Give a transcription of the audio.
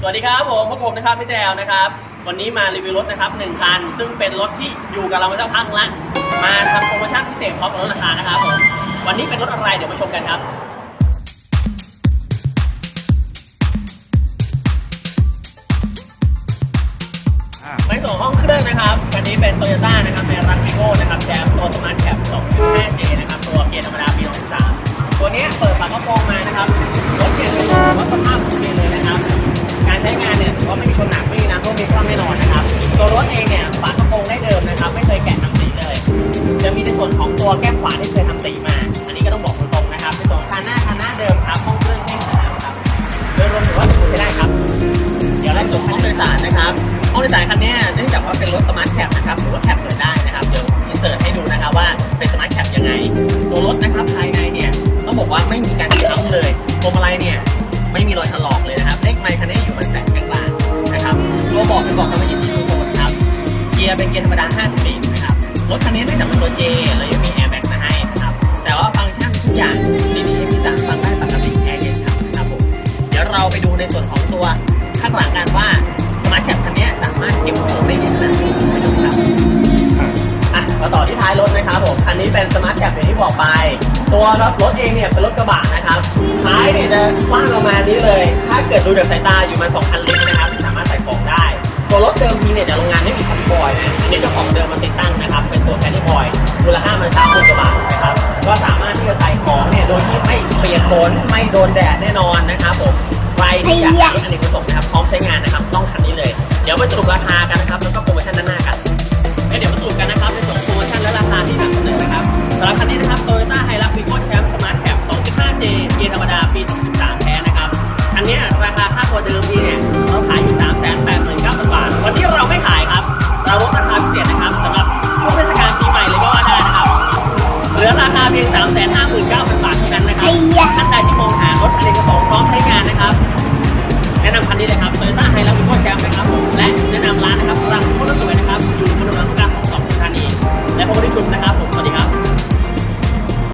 สวัสดีครับผมพวกผมนะครับพี่แจวนะครับ วันนี้มารีวิวรถนะครับหนึ่งคันซึ่งเป็นรถที่อยู่กับเรามาสักพักละมาทำโปรโมชั่นพิเศษพร้อมกับลดราคานะครับผมวันนี้เป็นรถอะไรเดี๋ยวมาชมกันครับในส่งห้องเครื่องนะครับคันนี้เป็น Toyota นะครับในรักวิโก้นะครับแจมตัวสมาร์ทแคป 2.5J นะครับตัวเกียร์ธรรมดาปี63ตัวนี้เปิดฝากระโปรงมานะครับรถเกียร์เป็นรถสภาพ ก็ไม่มีคนหนักไม่มีน้ำท่วมมีความแน่นอนนะครับ ตัวรถเองเนี่ยฝากระโปรงได้เดิมนะครับ ไม่เคยแกะทำสีเลย จะมีในส่วนของตัวแก้มขวาที่เคยทำสีมา อันนี้ก็ต้องบอกตรงๆนะครับในส่วนคันหน้าคันหน้าเดิมครับห้องเครื่องไม่สนามครับโดยรวมถือว่าสมบูรณ์ใช้ได้ครับ เดี๋ยวไล่ส่วนห้องโดยสารนะครับห้องโดยสารคันนี้เนื่องจากว่าเป็นรถสมาร์ทแคปนะครับหรือว่าแคปเปิดได้นะ เกียร์เป็นเกียร์ธรรมดา5สปีดนะครับ รถคันนี้เนื่จากเป็นตัวเจแล้วยังมีแอร์แบ็กมาให้นะครับ แต่ว่าฟังก์ชันทุกอย่างที่มีที่สั่งฟังได้ปกติแอร์เย็นครับนะครับผมเดี๋ยวเราไปดูในส่วนของตัวข้างหลังกันว่าสมาร์ทแคปคันนี้สามารถเก็บของได้เยอะขนาดไหนไปดูครับอะมาต่อที่ท้ายรถนะครับผม คันนี้เป็นสมาร์ทแคปอย่างที่บอกไป ตัวรถรถเองเนี่ยเป็นรถกระบะนะครับ ท้ายเนี่ยจะกว้างประมาณนี้เลย ถ้าเกิดดูจากสายตาอยู่มัน2,000ลิตรนะครับที่สามารถใส่ของได้ ตัวรถเดิมทีเนี่ยจากโรงงานไม่มีคัน บอยนะอันนี้เจ้าของเดิมมาติดตั้งนะครับ เป็นตัวแคดดี้บอยมูลค่ามันสามพันกว่าบาทนะครับ ก็สามารถที่จะใส่ของเนี่ยโดยที่ไม่เปียกฝนไม่โดนแดดแน่นอนนะครับผม ใครที่อยากได้รถอเนกประสงค์นะครับ พร้อมใช้งานนะครับ ต้องคันนี้เลย เดี๋ยวมาสรุปราคากัน โตต้าไฮราเป็นพ่อแชมป์นะครับ และแนะนำร้านนะครับร้านโคตรสวนะครับ